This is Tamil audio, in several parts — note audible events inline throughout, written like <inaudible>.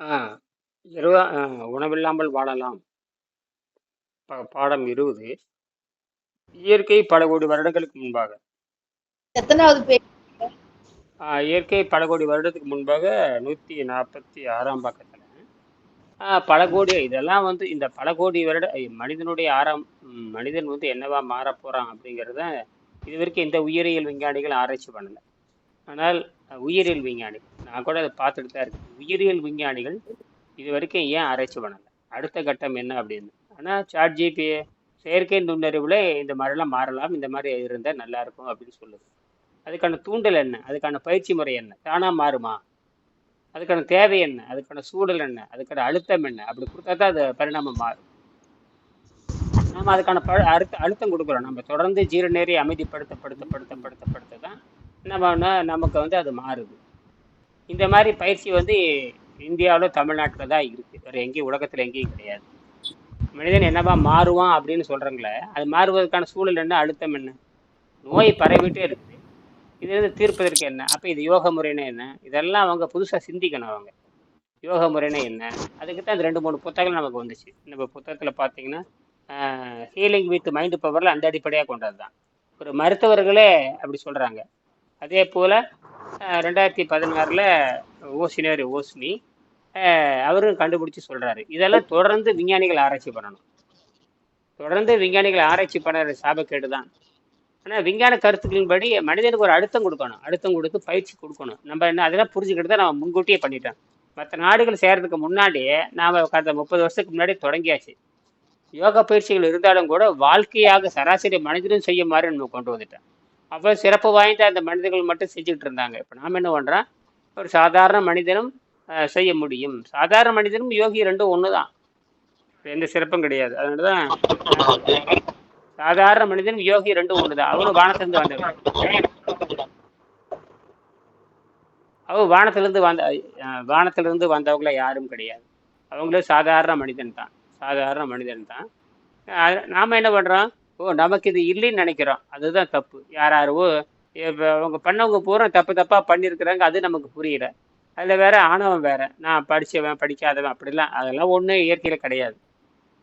ஆ இருவா அ உணவில்லாமல் வாழலாம். ப பாடம் 20 இயற்கை பல கோடி வருடங்களுக்கு முன்பாக. எத்தனாவது பேஜ்? ஆ இயற்கை பல கோடி வருடத்துக்கு முன்பாக 146ஆம் பக்கத்துல. ஆ பல கோடி இதெல்லாம் வந்து இந்த பல கோடி வருட மனிதனுடைய ஆரம் ம் மனிதன் வந்து என்னவா மாறப் போறான் அப்படிங்கிறத இதுவரைக்கும் எந்த உயிரியல் விஞ்ஞானிகள் ஆராய்ச்சி பண்ணல. ஆனால் உயிரியல் விஞ்ஞானி நான் கூட அதை பார்த்துட்டு தான் இருக்கேன். உயிரியல் விஞ்ஞானிகள் இது வரைக்கும் ஏன் ஆராய்ச்சி பண்ணலை அடுத்த கட்டம் என்ன அப்படின்னு. ஆனால் சாட் ஜிபி செயற்கை நுண்ணறிவில் இந்த மழைலாம் மாறலாம். இந்த மாதிரி இருந்தால் நல்லாயிருக்கும் அப்படின்னு சொல்லுது. அதுக்கான தூண்டல் என்ன? அதுக்கான பயிற்சி முறை என்ன? தானாக மாறுமா? அதுக்கான தேவை என்ன? அதுக்கான சூழல் என்ன? அதுக்கான அழுத்தம் என்ன? அப்படி கொடுத்தா தான் அது பரிணாமம் மாறும். நாம் அதுக்கான ப அழுத்த அழுத்தம் கொடுக்குறோம் நம்ம தொடர்ந்து ஜீரநேரி அமைதிப்படுத்த படுத்த படுத்த படுத்த படுத்த தான் நம்ம நமக்கு வந்து அது மாறுது. இந்த மாதிரி பயிற்சி வந்து இந்தியாவில் தமிழ்நாட்டில் தான் இருக்குது வேறு எங்கேயும் உலகத்தில் எங்கேயும் கிடையாது. மனிதன் என்னவா மாறுவான் அப்படின்னு சொல்கிறாங்களே அது மாறுவதற்கான சூழல் என்ன? அழுத்தம் என்ன? நோய் பரவிட்டே இருக்குது. இதிலிருந்து தீர்ப்பதற்கு என்ன? அப்போ இது யோக முறைன்னா என்ன? இதெல்லாம் அவங்க புதுசாக சிந்திக்கணும் அவங்க. யோக முறைன்னா என்ன? அதுக்கு தான் இந்த 2, 3 புத்தகங்கள் நமக்கு வந்துச்சு. நம்ம புத்தகத்தில் பார்த்தீங்கன்னா, ஹீலிங் வித் மைண்ட் பவரில் அந்த அடிப்படையாக கொண்டது தான். ஒரு மருத்துவர்களே அப்படி சொல்கிறாங்க அதே போல் ரெண்டாயிரத்தி பதினாறில் ஓசினார் ஓஸ்னி அவரும் கண்டுபிடிச்சி சொல்கிறாரு இதெல்லாம் தொடர்ந்து விஞ்ஞானிகள் ஆராய்ச்சி பண்ணணும். தொடர்ந்து விஞ்ஞானிகள் ஆராய்ச்சி பண்ணுற சாபக்கேடு தான். ஆனால் விஞ்ஞான கருத்துக்களின்படி மனிதனுக்கு ஒரு அழுத்தம் கொடுக்கணும் அழுத்தம் கொடுத்து பயிற்சி கொடுக்கணும் நம்ம என்ன அதெல்லாம் புரிஞ்சுக்கிட்டு தான் நம்ம முன்கூட்டியே பண்ணிட்டோம். மற்ற நாடுகள் சேர்றதுக்கு முன்னாடியே நாம் கடந்த 30 வருஷத்துக்கு முன்னாடி தொடங்கியாச்சு. யோகா பயிற்சிகள் இருந்தாலும் கூட வாழ்க்கையாக சராசரி மனிதனும் செய்யுமாறு நம்ம கொண்டு வந்துட்டோம். அவ்வளோ சிறப்பு வாய்ந்த அந்த மனிதர்கள் மட்டும் செஞ்சுட்டு இருந்தாங்க. இப்ப நாம என்ன பண்ணுறோம் ஒரு சாதாரண மனிதனும் செய்ய முடியும். சாதாரண மனிதனும் யோகி ரெண்டும் ஒன்று தான். எந்த சிறப்பும் கிடையாது. அதனால தான் சாதாரண மனிதனும் யோகி ரெண்டும் ஒன்று தான். அவரும் வானத்திலிருந்து வந்தவர். அவர் வானத்திலிருந்து வந்த வானத்திலிருந்து வந்தவங்கள யாரும் கிடையாது. அவங்களும் சாதாரண மனிதன் தான். சாதாரண மனிதன் தான். நாம் நாம என்ன பண்ணுறோம் ஓ! நமக்கு இது இல்லைன்னு நினைக்கிறோம் அதுதான் தப்பு. யார் யாரோ இப்போ அவங்க பண்ணவங்க பூரா தப்பு தப்பாக பண்ணியிருக்கிறாங்க. அது நமக்கு புரியல. அதில் வேற ஆணவம் வேற. நான் படித்தவன் படிக்காதவன் அப்படிலாம் அதெல்லாம் ஒன்றும் இயற்கையில கிடையாது.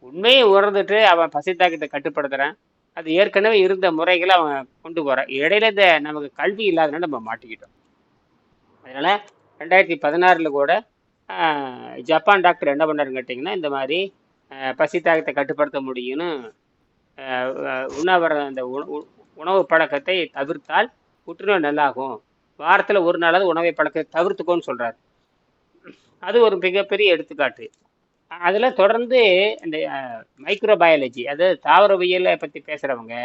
உண்மையை உறந்துட்டு அவன் பசித்தாகத்தை கட்டுப்படுத்துகிறான் அது ஏற்கனவே இருந்த முறைகளை அவன் கொண்டு போகிறான் இடையில இந்த நமக்கு கல்வி இல்லாதனால நம்ம மாட்டிக்கிட்டோம். அதனால் ரெண்டாயிரத்தி பதினாறில் கூட ஜப்பான் டாக்டர் என்ன பண்ணாருன்னு கேட்டிங்கன்னா இந்த மாதிரி பசி தாக்கத்தை கட்டுப்படுத்த முடியும்னு உண்ணாவிரதம் அந்த உ உணவு பழக்கத்தை தவிர்த்தால் புற்றுநோய் நல்லாகும். வாரத்தில் ஒரு நாளாவது உணவை பழக்கத்தை தவிர்த்துக்கோன்னு சொல்கிறார் அது ஒரு மிகப்பெரிய எடுத்துக்காட்டு. அதில் தொடர்ந்து இந்த மைக்ரோபயாலஜி மைக்ரோ பயாலஜி அதாவது தாவரவியலை பற்றி பேசுகிறவங்க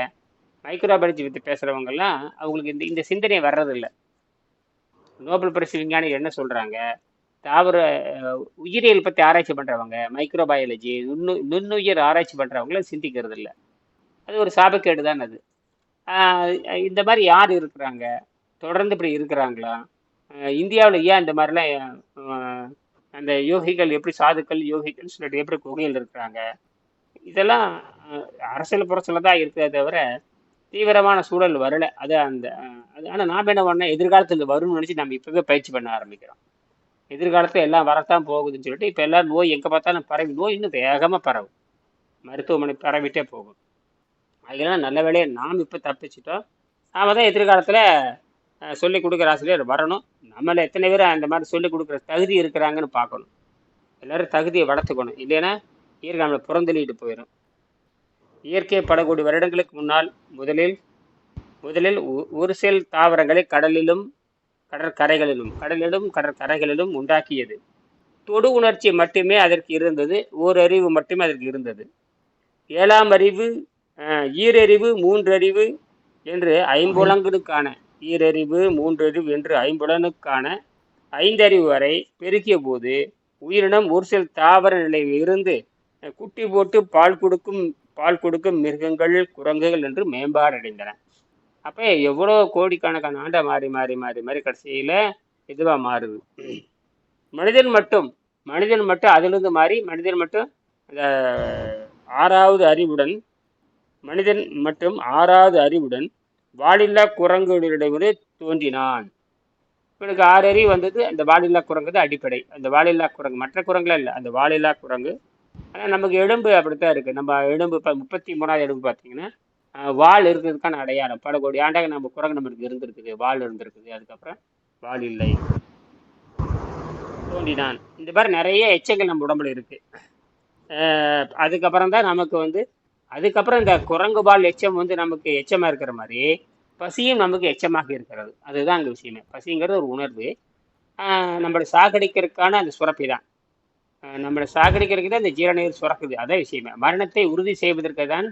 மைக்ரோபயாலஜி பற்றி பேசுகிறவங்கெல்லாம் அவங்களுக்கு இந்த இந்த சிந்தனை வர்றதில்லை நோபல் பரிசு விஞ்ஞானிகள் என்ன சொல்கிறாங்க தாவர உயிரியல் பற்றி ஆராய்ச்சி பண்ணுறவங்க மைக்ரோபயாலஜி நுண்ணு நுண்ணுயிர் ஆராய்ச்சி பண்ணுறவங்களும் சிந்திக்கிறது இல்லை அது ஒரு சாபக்கேடு தான் அது. இந்த மாதிரி யார் இருக்கிறாங்க? தொடர்ந்து இப்படி இருக்கிறாங்களா? இந்தியாவில் ஏன் இந்த மாதிரிலாம் அந்த யோகிகள் எப்படி சாதுக்கள், யோகிகள்னு சொல்லிட்டு எப்படி குகையில் இருக்கிறாங்க? இதெல்லாம் அரசியல் புரட்சியில் தான் இருக்கிறத தவிர, தீவிரமான சூழல் வரல. அது அந்த அது ஆனால் நாம் என்ன பண்ணோம்? எதிர்காலத்தில் வரும்னு நினச்சி நம்ம இப்போவே பயிற்சி பண்ண ஆரம்பிக்கிறோம். எதிர்காலத்தில் எல்லாம் வரத்தான் போகுதுன்னு சொல்லிட்டு, இப்போ எல்லாம் நோய் எங்கே பார்த்தாலும் பரவி நோய் இன்னும் வேகமாக பரவும். மருத்துவமனை பரவிட்டே போகும். அதனால நல்ல வேலையை நாம் இப்போ தப்பிச்சிட்டோம் நாம தான் எதிர்காலத்தில் சொல்லிக் கொடுக்குற ஆசிரியர் வரணும். நம்மளை எத்தனை பேர் அந்த மாதிரி சொல்லிக் கொடுக்குற தகுதி இருக்கிறாங்கன்னு பார்க்கணும். எல்லாரும் தகுதியை வளர்த்துக்கணும். இல்லைன்னா இயற்கை நம்மளை புறந்தள்ளிட்டு போயிடும் இயற்கை படக்கூடிய வருடங்களுக்கு முன்னால் முதலில் முதலில் ஒரு செல் தாவரங்களை கடலிலும், கடற்கரைகளிலும் கடலிலும், கடற்கரைகளிலும் உண்டாக்கியது. தொடு உணர்ச்சி மட்டுமே அதற்கு இருந்தது. ஓரறிவு மட்டுமே அதற்கு இருந்தது. ஏழாம் அறிவு, ஈரறிவு, மூன்றறிவு என்று ஐம்புலங்களுக்கான ஈரறிவு, மூன்றறிவு என்று ஐம்புலனுக்கான ஐந்தறிவு வரை பெருக்கியபோது, உயிரினம் ஒரு சில தாவர நிலையில் இருந்து குட்டி போட்டு பால் கொடுக்கும் பால் கொடுக்கும் மிருகங்கள், குரங்குகள் என்று மேம்பாடடைந்தன. அப்போ எவ்வளோ கோடிக்கணக்கான ஆண்டை மாறி, மாறி, மாறி, மாறி கடைசியில் இதுவாக மாறுது. மனிதன் மட்டும் மனிதன் மட்டும் அதிலிருந்து மாறி மனிதன் மட்டும் அந்த ஆறாவது அறிவுடன் மனிதன் மற்றும் ஆறாவது அறிவுடன் வாலில்லா குரங்குகளிடமிருந்து தோன்றினான். இவனுக்கு ஆறு அறிவு வந்தது. அந்த வாலில்லா குரங்கு தான் அடிப்படை. அந்த வாலில்லா குரங்கு மற்ற குரங்குலாம் இல்லை. அந்த வாலில்லா குரங்கு. ஆனால் நமக்கு எலும்பு அப்படித்தான் இருக்குது நம்ம எலும்பு இப்போ முப்பத்தி மூணாவது எலும்பு பார்த்தீங்கன்னா வால் இருக்கிறதுக்கான அடையாளம். பல கோடி ஆண்டாக நம்ம குரங்கு நம்மளுக்கு இருந்திருக்குது. வால் இருந்திருக்குது. அதுக்கப்புறம் வால் இல்லை. தோண்டினான் இந்த மாதிரி நிறைய எச்சங்கள் நம்ம உடம்புல இருக்குது அதுக்கப்புறம் தான் நமக்கு வந்து அதுக்கப்புறம் இந்த குரங்குபால் எச்சம் வந்து நமக்கு எச்சமாக இருக்கிற மாதிரி பசியும் நமக்கு எச்சமாக இருக்கிறது. அதுதான் அங்கே விஷயமே. பசிங்கிறது ஒரு உணர்வு. நம்மளை சாகடிக்கிறதுக்கான அந்த சுரப்பி தான். நம்மளை சாகடிக்கிறதுக்கு தான் இந்த ஜீரணீர் சுரக்குது. அதான் விஷயமே. மரணத்தை உறுதி செய்வதற்கு தான்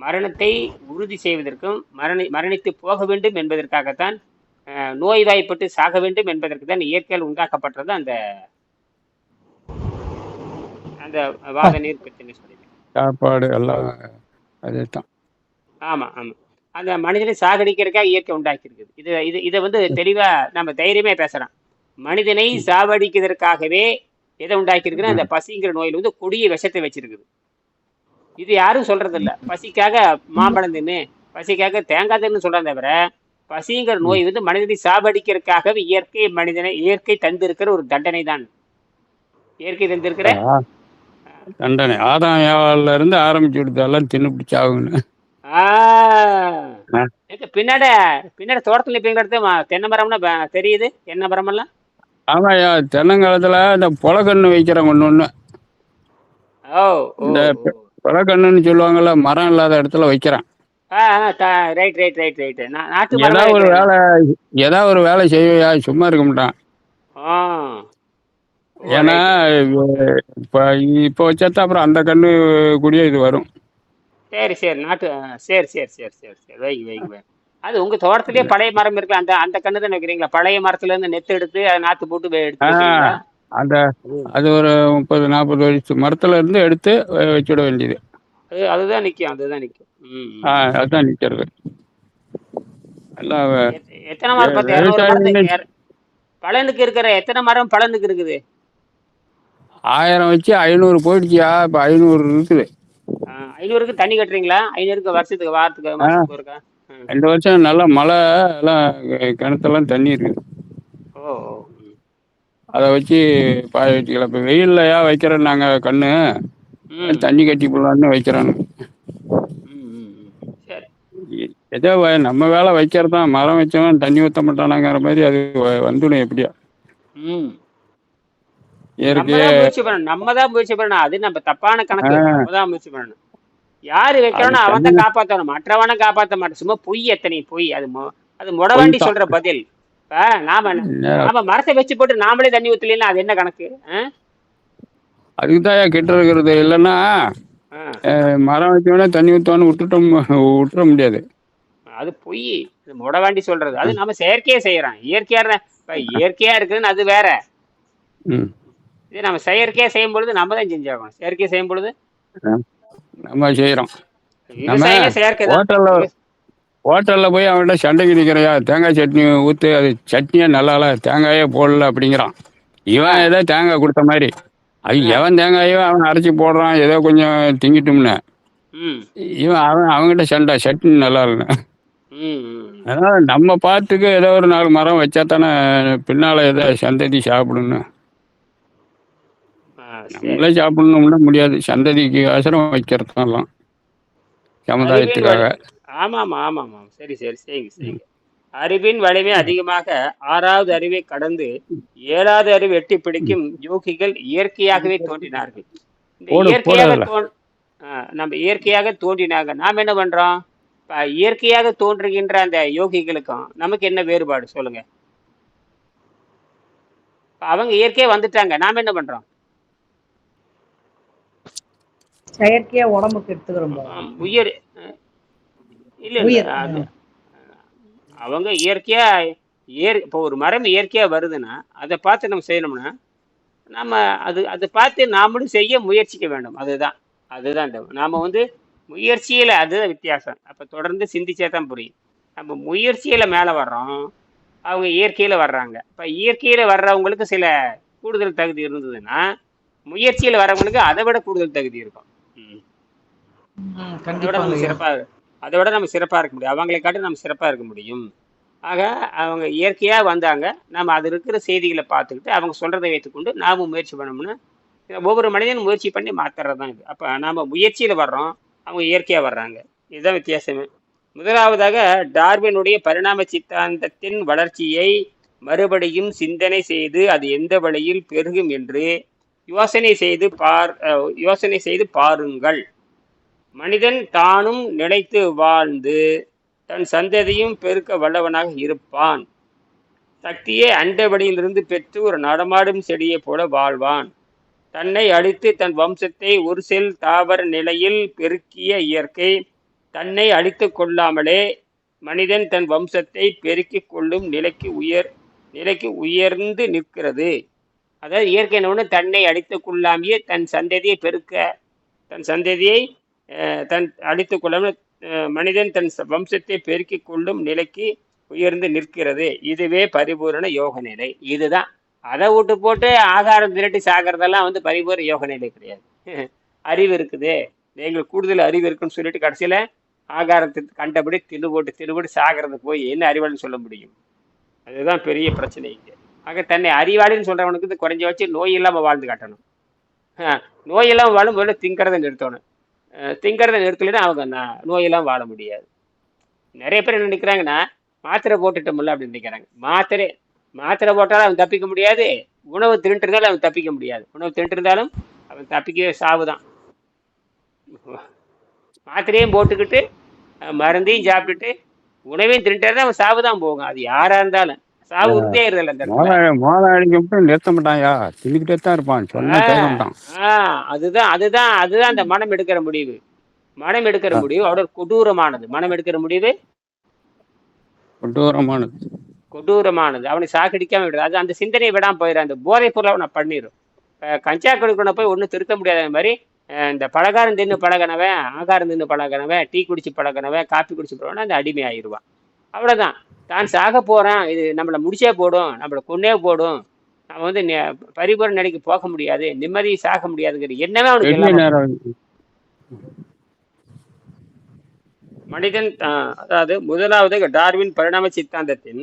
மரணத்தை உறுதி செய்வதற்கும் மரணி மரணித்து போக வேண்டும் என்பதற்காகத்தான் நோய்வாய்ப்பட்டு சாக வேண்டும் என்பதற்கு தான் இயற்கையால் உண்டாக்கப்பட்டது அந்த அந்த வாத நீர் பிரச்சனை. சொல்லி சாப்பாடு எல்லாம் அதே தான் ஆமா ஆமா. அந்த மனிதனை சாகடிக்கிறதுக்காக இயற்கை உண்டாக்கி இருக்குது இது இது இதை வந்து தெளிவா நம்ம தைரியமே பேசலாம். மனிதனை சாவடிக்கிறதுக்காகவே எதை உண்டாக்கி இருக்குன்னா அந்த பசிங்கிற நோயில் வந்து கொடிய விஷத்தை வச்சிருக்குது. இது யாரும் சொல்றது இல்ல பசிக்காக மாம்பழம் தின்னு பசிக்காக தேங்காய் தின்னு தவிர பசிங்கிற நோய் வந்து மனிதனை சாவடிக்கிறதுக்காகவே இயற்கை மனிதனை இயற்கை தந்திருக்கிற ஒரு தண்டனை தான் இயற்கை தந்திருக்கிற தண்டனை. ஆதாம் ஏவாள்ல இருந்து ஆரம்பிச்சு விடுதெல்லாம் தின்னு பிடிச்சாகுன்னு பின்னாட பின்னாடி தோட்டத்துல ம- தென்னை மரம்னா தெரியுது? என்ன மரம் எல்லாம் ஆமாய்யா தென்னங்காலத்துல இந்த புலக்கண்ணு வைக்கிறேன் ஒன்று ஒன்று இந்த. புலக்கண்ணுன்னு சொல்லுவாங்கல்ல மரம் இல்லாத இடத்துல வைக்கிறேன். Right right right right. நாட்டு ஏதாவது ஒரு வேலை ஏதாவது ஒரு வேலை செய்வையா சும்மா இருக்க மாட்டான். ஏன்னா. இப்போ இப்போ வச்சாத்தான் அப்புறம் அந்த கண்ணு கூடிய இது வரும். சரி சரி நாட்டு சரி சரி சரி சரி சரி வைங்க வைங்க வைங்க. அது உங்க தோட்டத்திலேயே பழைய மரம் இருக்குல்ல அந்த அந்த கண்ணு தான் வைக்கிறீங்களா? பழைய மரத்துல இருந்து நெத்து எடுத்து அதை நாத்து போட்டு எடுத்து? அந்த அது ஒரு முப்பது நாற்பது வயசு மரத்துல இருந்து எடுத்து வச்சுட வேண்டியது. அது அதுதான் நிக்கும் அதுதான் நிக்கும். ஆ அதுதான் நிக்கிறது. எல்லாம் எத்தனை மரம் பழனுக்கு இருக்கிற எத்தனை மரம் பழனுக்கு இருக்குது? ஆயிரம் வச்சு ஐநூறு போயிடுச்சியா? இப்போ ஐநூறு இருக்குது. ஐநூறுக்கு தண்ணி கட்டுறீங்களா? ஐநூறுக்கு வருஷத்துக்கு வாரத்துக்கு. ரெண்டு வருஷம் நல்லா மழை எல்லாம் கிணத்தெல்லாம் தண்ணி இருக்குது ஓ. அதை வச்சு பாய வச்சுக்கலாம். இப்போ வெயில்லையா வைக்கிறோம் நாங்கள் கண்ணு. தண்ணி கட்டி போடலான்னு. சரி. ஏதோ நம்ம வேலை வைக்கிறது? தான் மரம் வச்சவன் தண்ணி ஊற்ற மாட்டானாங்கிற மாதிரி அது வந்துடும் எப்படியா ம் நம்ம இயற்கையே தான் முயற்சி பண்ணணும். நம்ம தான் முயற்சி பண்ணணும். அது நம்ம தப்பான கணக்கு. நம்ம தான் முயற்சி பண்ணணும். யாரு வைக்கிறோம்னா அது அவன் தான் காப்பாற்றணும் மற்றவனை காப்பாற்ற மாட்டான். சும்மா பொய் எத்தனை பொய். அது அது முடவாண்டி பொய் சொல்ற பதில். நாம நாம மரத்தை வச்சு போட்டு நாமளே தண்ணி ஊத்தலாம் அது என்ன கணக்கு? ஆ? அதுக்கு தான் கிட்ட இருக்கிறது இல்லைன்னா மரம் வச்சவொடனே தண்ணி ஊற்றுவான்னு விட்டுட்டோம் விட்டுற முடியாது. அது பொய். இது முடவாண்டி சொல்றது. அது நம்ம செயற்கையா செய்யறோம். இயற்கையா இயற்கையா இருக்குதுன்னு அது வேற. இது நம்ம செயற்கையா செய்யும் பொழுது நம்ம தான் செஞ்சாகணும். செயற்கையா செய்யும் பொழுது நம்ம செய்கிறோம் விவசாயமே செயற்கை ஹோட்டலில் ஹோட்டலில் போய் அவன்கிட்ட சண்டைக்கு நிற்கிறையா தேங்காய் சட்னி ஊற்று அது சட்னியே நல்லா இல்லை தேங்காயே போடல அப்படிங்கிறான். இவன் ஏதோ தேங்காய் கொடுத்த மாதிரி. அது எவன் தேங்காயோ அவன் அரைச்சி போடுறான் ஏதோ கொஞ்சம் திங்கிட்டோம்னு. இவன் அவன் அவங்ககிட்ட சண்டை சட்னி நல்லா. அதனால் நம்ம பாட்டுக்கு ஏதோ ஒரு நாலு மரம் வச்சா தானே பின்னால் ஏதோ சந்ததி சாப்பிடணும். சரி நம்மளே சாப்பிடணும்னா முடியாது. சந்ததிக்கு அவசரம் வைக்கிறது தான் எல்லாம் சமுதாயத்துக்காக. ஆமா ஆமா ஆமா ஆமா சரி சரி செய்யுங்க செய்யுங்க. அறிவின் வலிமை அதிகமாக ஆறாவது அறிவை கடந்து ஏழாவது அறிவு எட்டி பிடிக்கும் யோகிகள் இயற்கையாகவே தோன்றினார்கள். இயற்கையாக நம்ம இயற்கையாக தோன்றினாங்க. நாம் என்ன பண்றோம்? இயற்கையாக தோன்றுகின்ற அந்த யோகிகளுக்கும் நமக்கு என்ன வேறுபாடு சொல்லுங்க. அவங்க இயற்கையா வந்துட்டாங்க. நாம என்ன பண்றோம்? செயற்கையா உடம்புக்கு எடுத்துக்கிறோம்? உயிர். இல்ல அவங்க இயற்கையா இயற் இப்போ ஒரு மரம் இயற்கையா வருதுன்னா அதை பார்த்து நம்ம செய்யணும்னா நம்ம அது அதை பார்த்து நாமளும் செய்ய முயற்சிக்க வேண்டும். அதுதான் அதுதான் இந்த நாம வந்து முயற்சியில அதுதான் வித்தியாசம். அப்ப தொடர்ந்து சிந்திச்சா தான் புரியும். நம்ம முயற்சியில மேல வர்றோம் அவங்க இயற்கையில வர்றாங்க. இப்ப இயற்கையில வர்றவங்களுக்கு சில கூடுதல் தகுதி இருந்ததுன்னா முயற்சியில வர்றவங்களுக்கு அதை விட கூடுதல் தகுதி இருக்கும். ம். ம், அதை விட நம்ம கண்டிப்பாங்க சிறப்பா அதை விட நம்ம சிறப்பா இருக்க முடியும். அவங்களை காட்டி நம்ம சிறப்பா இருக்க முடியும். ஆக அவங்க இயற்கையாக வந்தாங்க. நம்ம அது இருக்கிற செய்திகளை பார்த்துக்கிட்டு அவங்க சொல்கிறதை வைத்துக்கொண்டு நாமும் முயற்சி பண்ணோம்னா ஒவ்வொரு மனிதனும் முயற்சி பண்ணி மாற்றுறது தான் இது. அப்போ நாம் முயற்சியில் வர்றோம். அவங்க இயற்கையாக வர்றாங்க. இதுதான் வித்தியாசமே. முதலாவதாக டார்வினுடைய பரிணாம சித்தாந்தத்தின் வளர்ச்சியை மறுபடியும் சிந்தனை செய்து அது எந்த வழியில் பெருகும் என்று யோசனை செய்து பார் யோசனை செய்து பாருங்கள். மனிதன் தானும் நிலைத்து வாழ்ந்து தன் சந்ததியும் பெருக்க வல்லவனாக இருப்பான். சக்தியை அண்டவடியிலிருந்து பெற்று ஒரு நடமாடும் செடியைப் போல வாழ்வான். தன்னை அழித்து தன் வம்சத்தை ஒரு செல் தாவர நிலையில் பெருக்கிய இயற்கை தன்னை அழித்து கொள்ளாமலே மனிதன் தன் வம்சத்தை பெருக்கிக் கொள்ளும் நிலைக்கு உயர் நிலைக்கு உயர்ந்து நிற்கிறது. அதாவது இயற்கை ஒன்று தன்னை அழித்து கொள்ளாமையே தன் சந்ததியை பெருக்க தன் சந்ததியை தன் அழித்து கொள்ளாமல் மனிதன் தன் வம்சத்தை பெருக்கிக் கொள்ளும் நிலைக்கு உயர்ந்து நிற்கிறது. இதுவே பரிபூரண யோக நிலை. இதுதான். அதை விட்டு போட்டு ஆகாரம் திரட்டி சாகிறதெல்லாம் வந்து பரிபூரண யோக நிலை கிடையாது. <laughs> அறிவு இருக்குது. எங்களுக்கு கூடுதல் அறிவு இருக்குன்னு சொல்லிட்டு கடைசியில் ஆகாரத்தை கண்டபடி தின்னு போட்டு தின்னு போட்டு சாகிறது போய் என்ன அறிவாளன்னு சொல்ல முடியும்? அதுதான் பெரிய பிரச்சனை இங்கே. ஆக தன்னை அறிவாளின்னு சொல்கிறவனுக்கு இது குறைஞ்ச வச்சு நோய் இல்லாமல் வாழ்ந்து காட்டணும். நோய் இல்லாமல் வாழும் முதல்ல திங்கிறத நிறுத்தணும். திங்கிறத நிறுத்தலைன்னா அவங்க ந- நோயெல்லாம் வாழ முடியாது. நிறைய பேர் என்ன நினைக்கிறாங்கன்னா மாத்திரை போட்டுட்டோம்ல அப்படின்னு நினைக்கிறாங்க. மாத்திரை மாத்திரை போட்டாலும் அவன் தப்பிக்க முடியாது. உணவு திருட்டு அவன் தப்பிக்க முடியாது. உணவு திருட்டு இருந்தாலும் அவன் தப்பிக்கவே சாவுதான். மாத்திரையும் போட்டுக்கிட்டு மருந்தையும் சாப்பிட்டுட்டு உணவையும் திருட்டாரு அவன் சாவு தான் போகும். அது யாராக இருந்தாலும். சாவு உறுதியே இருந்தல அந்த இடத்துல. மோத மோதாளிக்கு மட்டும் நிறுத்த மாட்டான்யா. தின்னுக்கிட்டே தான் இருப்பான். சொன்னா கேட்க மாட்டான் ஆ அதுதான் அதுதான் அதுதான் அந்த மனம் எடுக்கிற முடிவு. மனம் எடுக்கிற முடிவு அவ்வளோ கொடூரமானது. மனம் எடுக்கிற முடிவு? கொடூரமானது. கொடூரமானது. அவனை சாகடிக்காம விடுறது. அது அந்த சிந்தனையை விடாம போயிடும் அந்த போதைப் பொருளை அவனை பண்ணிடும் கஞ்சா கொடுக்கணும் போய் ஒன்றும் திருத்த முடியாத மாதிரி இந்த பலகாரம் தின்னு பழகினவன் ஆகாரம் தின்னு பழகினவன் டீ குடிச்சு பழகினவன் காப்பி குடிச்சு போறவன் அந்த அடிமை ஆயிடுவான் அவ்வளோதான் தான் சாக போறான். இது நம்மளை முடிச்சே போடும். நம்மளை கொன்னே போடும். நம்ம வந்து பரிபூரண நிலைக்கு போக முடியாது. நிம்மதி சாக முடியாதுங்கிற எண்ணமே அவனுக்கு மனிதன் அதாவது முதலாவது டார்வின் பரிணாம சித்தாந்தத்தின்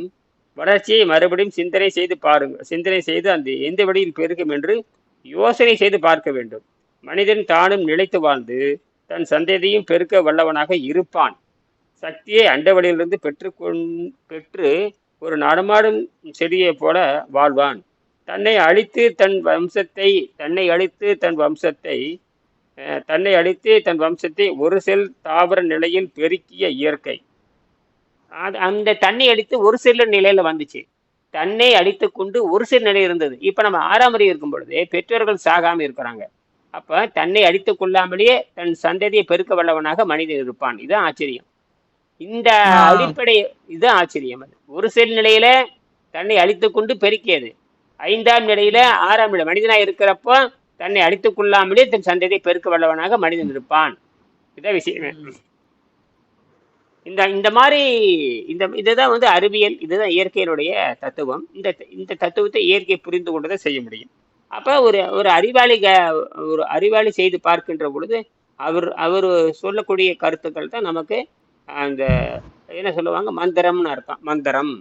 வளர்ச்சியை மறுபடியும் சிந்தனை செய்து பாருங்கள் சிந்தனை செய்து அந்த எந்த வழியில் பெருகும் என்று யோசனை செய்து பார்க்க வேண்டும். மனிதன் தானும் நிலைத்து வாழ்ந்து தன் சந்ததியும் பெருக்க வல்லவனாக இருப்பான். சக்தியை அண்டவெளியிலிருந்து பெற்றுக்கொண் பெற்று ஒரு நடமாடும் செடியைப் போல வாழ்வான். தன்னை அழித்து தன் வம்சத்தை தன்னை அழித்து தன் வம்சத்தை தன்னை அழித்து தன் வம்சத்தை ஒரு செல் தாவர நிலையில் பெருக்கிய இயற்கை. அது அந்த தன்னை அடித்து ஒரு செல்ல நிலையில் வந்துச்சு. தன்னை அடித்து கொண்டு ஒரு சில நிலை இருந்தது. இப்போ நம்ம ஆறாம் அறிவு இருக்கும் பொழுது பெற்றோர்கள் சாகாமல் இருக்கிறாங்க. அப்போ தன்னை அடித்து கொள்ளாமலேயே தன் சந்ததியை பெருக்க வல்லவனாக மனிதன் இருப்பான். இதுதான் ஆச்சரியம். இந்த. அடிப்படை இதுதான் ஆச்சரியம். அது ஒரு செல் நிலையில தன்னை அழித்து கொண்டு பெருக்கியது. ஐந்தாம் நிலையில ஆறாம் நிலை மனிதனா இருக்கிறப்போ தன்னை அழித்துக் கொள்ளாமலே தன் சந்ததியை பெருக்க வல்லவனாக மனிதன் இருப்பான். இதான் விஷயமே. இந்த இந்த மாதிரி இந்த இதுதான் வந்து அறிவியல் இதுதான் இயற்கையினுடைய தத்துவம். இந்த இந்த தத்துவத்தை இயற்கை புரிந்து கொண்டதை செய்ய முடியும். அப்போ ஒரு ஒரு அறிவாளி ஒரு அறிவாளி செய்து பார்க்கின்ற பொழுது அவர் அவர் சொல்லக்கூடிய கருத்துக்கள் தான் நமக்கு அந்த என்ன சொல்லுவாங்க? மந்திரம்னு அர்த்தம். மந்திரம்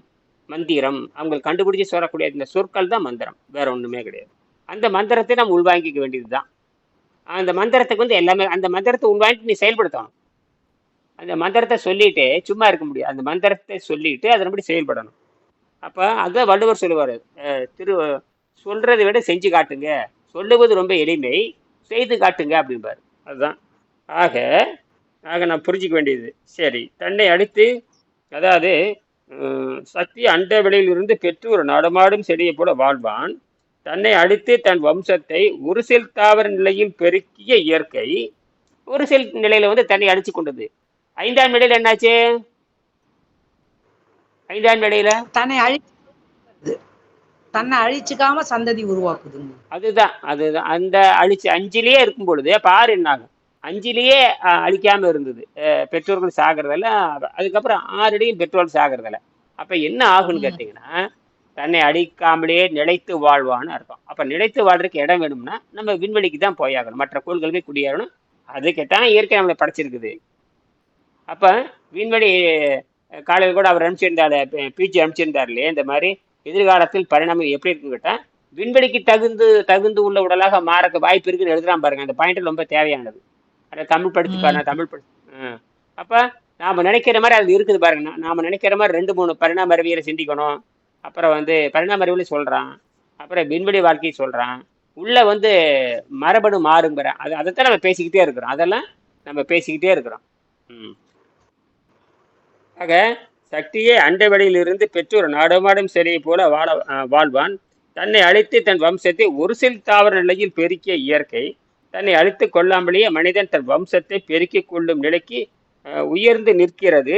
மந்திரம். அவங்களுக்கு கண்டுபிடிச்சி சொல்லக்கூடிய இந்த சொற்கள் தான் மந்திரம். வேற ஒன்றுமே கிடையாது. அந்த மந்திரத்தை நம்ம உள்வாங்கிக்க வேண்டியது தான் அந்த மந்திரத்துக்கு வந்து எல்லாமே அந்த மந்திரத்தை உள்வாங்கிட்டு நீ செயல்படுத்தணும். அந்த மந்திரத்தை சொல்லிட்டு சும்மா இருக்க முடியாது. அந்த மந்திரத்தை சொல்லிட்டு அதன்படி செயல்படணும். அப்போ அதான் வள்ளுவர் சொல்லுவார். திரு சொல்றதை விட செஞ்சு காட்டுங்க. சொல்லுவது ரொம்ப எளிமை. செய்து காட்டுங்க அப்படிம்பார். அதுதான். ஆக ஆக நான் புரிஞ்சிக்க வேண்டியது. சரி தன்னை அடித்து அதாவது சக்தி அண்ட வெளியிலிருந்து பெற்று ஒரு நடமாடும் செடியை போல வாழ்வான். தன்னை அடித்து தன் வம்சத்தை ஒரு செல் தாவர நிலையில் பெருக்கிய இயற்கை ஒரு செல் நிலையில வந்து தன்னை அடிச்சு கொண்டது. ஐந்தாம் நிலையில என்னாச்சு? ஐந்தாம் நிலையில? தன்னை அழிச்சு தன்னை அழிச்சுக்காம சந்ததி உருவாக்குதுங்க. அதுதான் அதுதான். அந்த அழிச்சு அஞ்சிலேயே இருக்கும் பொழுது அப்ப ஆறு என்ன ஆகும் அஞ்சிலேயே அஹ், அழிக்காம இருந்தது. பெற்றோர்கள் சாகிறதில்ல அதுக்கப்புறம் ஆறடியும் பெற்றோர்கள் சாகிறதில்ல. அப்ப என்ன ஆகும்னு. கேட்டீங்கன்னா தன்னை அழிக்காமலே நிலைத்து வாழ்வான்னு அர்த்தம். அப்ப நிலைத்து வாழ்றதுக்கு இடம் வேணும்னா நம்ம விண்வெளிக்கு தான் போயாகணும். மற்ற கோள்கள் போய் குடியேறணும் அதுக்குத்தான் இயற்கை நம்மளை படைச்சிருக்குது. அப்ப விண்வெளி காலையில் கூட அவர் அனுப்பிச்சிருந்தாரு பிஜி அனுப்பிச்சிருந்தார் இல்லையா இந்த மாதிரி எதிர்காலத்தில் பரிணாமம் எப்படி இருக்குன்னு கேட்டால் விண்வெளிக்கு தகுந்து தகுந்து உள்ள உடலாக மாறக்க வாய்ப்பு இருக்குன்னு எழுதுறான் பாருங்க. அந்த பாயிண்ட் ரொம்ப தேவையானது. அதை தமிழ் படிச்சு பாருங்க தமிழ் படி. அப்ப நாம நினைக்கிற மாதிரி அது இருக்குது பாருங்க. நாம நினைக்கிற மாதிரி ரெண்டு மூணு பரிணாம அறிவியலை சிந்திக்கணும். அப்புறம் வந்து பரிணாம அறிவியலை சொல்றான். அப்புறம் விண்வெளி வாழ்க்கையை சொல்றான். உள்ள வந்து மரபணு மாறுங்கிற அது அதைத்தான் நம்ம பேசிக்கிட்டே இருக்கிறோம். அதெல்லாம் நம்ம பேசிக்கிட்டே இருக்கிறோம். ம். ஆக சக்தியே அண்டை வெளியிலிருந்து பெற்று ஒரு நாடமாடும் சிலையை போல வாழ வாழ்வான். தன்னை அழித்து தன் வம்சத்தை ஒரு சில தாவர நிலையில் பெருக்கிய இயற்கை. தன்னை அழித்து கொள்ளாமலேயே மனிதன் தன் வம்சத்தை பெருக்கிக் கொள்ளும் நிலைக்கு உயர்ந்து நிற்கிறது.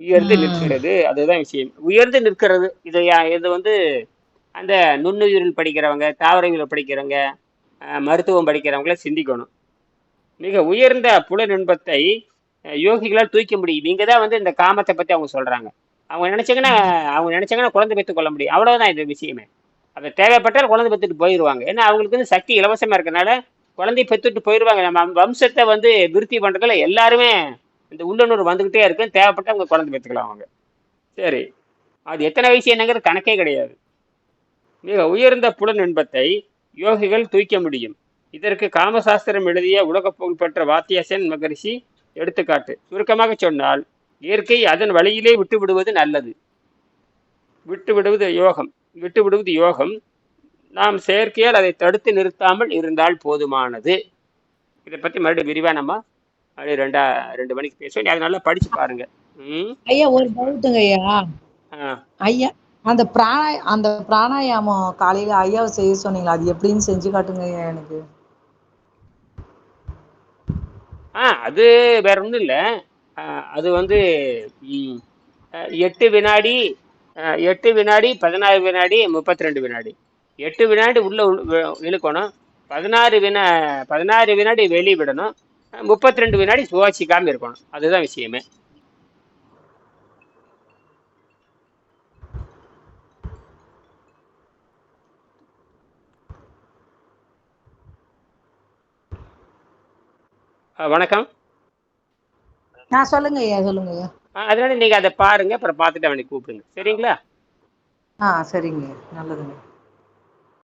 உயர்ந்து. நிற்கிறது. அதுதான் விஷயம். உயர்ந்து நிற்கிறது. இது இது வந்து அந்த நுண்ணுயிரில் படிக்கிறவங்க தாவரவியல் படிக்கிறவங்க அஹ், மருத்துவம் படிக்கிறவங்கள சிந்திக்கணும். மிக உயர்ந்த புலனின்பத்தை அஹ், யோகிகளால் தூக்க முடியும். இவங்க தான் வந்து இந்த காமத்தை பத்தி அவங்க சொல்றாங்க. அவங்க நினைச்சாங்கன்னா அவங்க நினைச்சாங்கன்னா குழந்தை பெற்றுக் கொள்ள முடியும். அவ்வளவுதான் இது விஷயமே. அதை தேவைப்பட்டால் குழந்தை பெற்றுட்டு போயிடுவாங்க ஏன்னா அவங்களுக்கு வந்து சக்தி இலவசமாக இருக்கனால குழந்தை பெற்றுட்டு போயிடுவாங்க நம்ம வம்சத்தை வந்து விருத்தி பண்ணுறதுல எல்லாருமே இந்த உள்ளுணர்வு வந்துக்கிட்டே இருக்கு. தேவைப்பட்ட அவங்க குழந்தை பெற்றுக்கலாம் அவங்க. சரி. அது எத்தனை வயசு என்னங்கிறது கணக்கே கிடையாது. மிக உயர்ந்த புலன் இன்பத்தை யோகிகள் தூக்க முடியும். இதற்கு காமசாஸ்திரம் எழுதிய உலக புகழ்பெற்ற வாத்தியாசன் மகரிஷி எடுத்துக்காட்டு. சுருக்கமாக சொன்னால் இயற்கை அதன் வழியிலே விட்டு விடுவது நல்லது. விட்டு விடுவது யோகம். விட்டு விடுவது யோகம். நாம் செயற்கையால் அதை தடுத்து நிறுத்தாமல் இருந்தால் போதுமானது. இதை பற்றி மறுபடியும் விரிவாக நம்ம அப்படியே ரெண்டா ரெண்டு மணிக்கு பேசுவோம். அதை நல்லா படிச்சு பாருங்க. ஐயா ஒரு டவுட்டுங்க ஐயா. ஐயா அந்த பிராணா அந்த பிராணாயாமம் காலையில ஐயாவை செய்ய சொன்னீங்களா? அது எப்படின்னு செஞ்சு காட்டுங்க ஐயா எனக்கு. ஆ அது வேற ஒன்றும் இல்லை. அது வந்து எட்டு வினாடி எட்டு வினாடி பதினாறு வினாடி முப்பத்தி ரெண்டு வினாடி. எட்டு வினாடி உள்ள இழுக்கணும். பதினாறு வினா பதினாறு வினாடி வெளியே விடணும் முப்பத்தி ரெண்டு வினாடி சுவாசிக்காமல் இருக்கணும். அதுதான் விஷயமே. வணக்கம். நான் சொல்லுங்க ஐயா சொல்லுங்க ஐயா அதனால நீங்க அதை பாருங்க அப்புறம் பார்த்துட்டு அவனை கூப்பிடுங்க. சரிங்களா? ஆ சரிங்க. நல்லதுங்க.